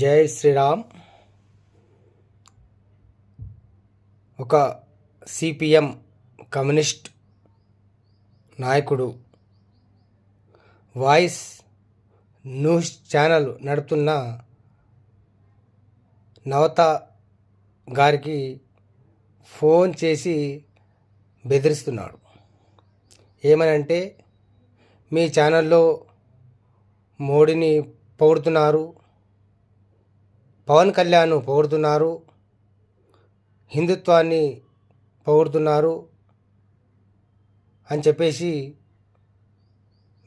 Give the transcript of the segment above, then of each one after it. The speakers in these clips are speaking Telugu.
జై శ్రీరామ్. ఒక సిపిఎం కమ్యూనిస్ట్ నాయకుడు వాయిస్ న్యూస్ ఛానల్ నడుపుతున్న నవత గారికి ఫోన్ చేసి బెదిరిస్తున్నాడు. ఏమనంటే మీ ఛానల్లో మోడీని పొగుడుతున్నారు పవన్ కళ్యాణ్ పొగుడుతున్నారు. హిందుత్వాన్ని పొగుడుతున్నారు అని చెప్పేసి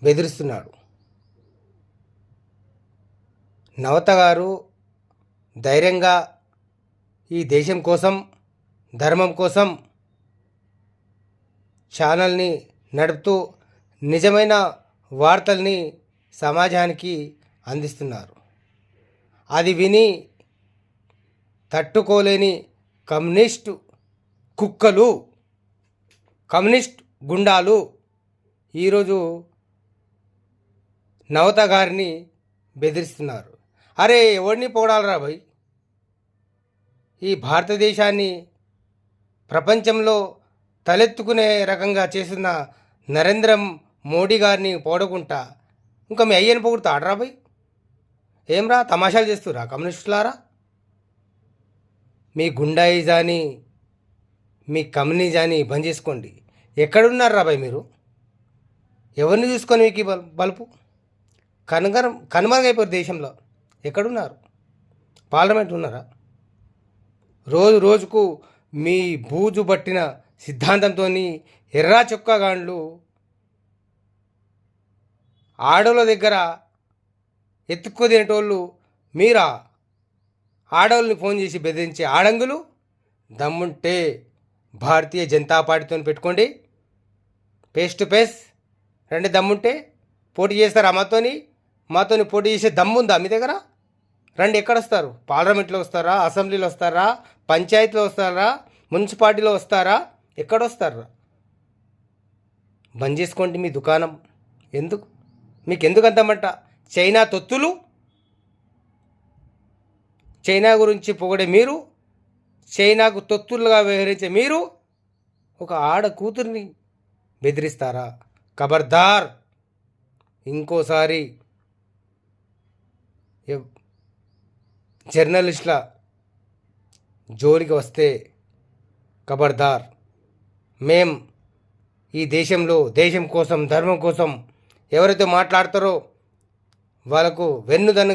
బెదిరిస్తున్నాడు నవత గారు ధైర్యంగా ఈ దేశం కోసం ధర్మం కోసం ఛానల్ని నడుపుతూ నిజమైన వార్తల్ని సమాజానికి అందిస్తున్నారు. అది విని తట్టుకోలేని కమ్యూనిస్టు కుక్కలు కమ్యూనిస్ట్ గుండాలు. ఈరోజు నవత గారిని బెదిరిస్తున్నారు. అరే ఎవడిని పోడాలరా భయ్? ఈ భారతదేశాన్ని ప్రపంచంలో తలెత్తుకునే రకంగా చేస్తున్న నరేంద్ర మోడీ గారిని పోడకుంటా ఇంకా మీ అయ్యని పొగుడుతాడరా భయ్? ఏం రా తమాషాలు చేస్తురా కమ్యూనిస్టులారా? మీ గుండాయిజాని మీ కమ్యూనిజాని బంద్ చేసుకోండి. ఎక్కడున్నారు రాబాయ్ మీరు? ఎవరిని చూసుకొని మీకు ఈ బల్- బలుపు? కనుగరం కనుమరుగైపోయారు దేశంలో. ఎక్కడున్నారు? పార్లమెంట్ ఉన్నారా? రోజు రోజుకు మీ బూజు పట్టిన సిద్ధాంతంతో ఎర్రా చొక్కాగాండ్లు ఆడోళ్ళ దగ్గర ఎత్తుక్కో తినేటోళ్ళు మీరా? ఆడవాళ్ళని ఫోన్ చేసి బెదిరించే ఆడంగులు దమ్ముంటే భారతీయ జనతా పార్టీతో పెట్టుకోండి. పేస్ టు పేస్ రండి దమ్ముంటే పోటీ చేస్తారా మాతోని. మాతోని పోటీ చేసే దమ్ముందా మీ దగ్గర? రండి ఎక్కడ వస్తారు పార్లమెంట్లో వస్తారా? అసెంబ్లీలో వస్తారా? పంచాయతీలో వస్తారా? మున్సిపాలిటీలో వస్తారా? ఎక్కడ వస్తారా బంద్ చేసుకోండి మీ దుకాణం. ఎందుకు? మీకు ఎందుకు అంతమంట చైనా తొత్తులు చైనా గురించి పొగడే మీరు చైనాకు తొత్తులుగా వ్యవహరించే మీరు ఒక ఆడ కూతుర్ని బెదిరిస్తారా? ఖబర్దార్! ఇంకోసారి జర్నలిస్ట్ల జర్నలిస్టుల జోలికి వస్తే ఖబర్దార్. మేం ఈ దేశంలో దేశం కోసం ధర్మం కోసం ఎవరైతే మాట్లాడతారో వాళ్ళకు వెన్నుదన్ను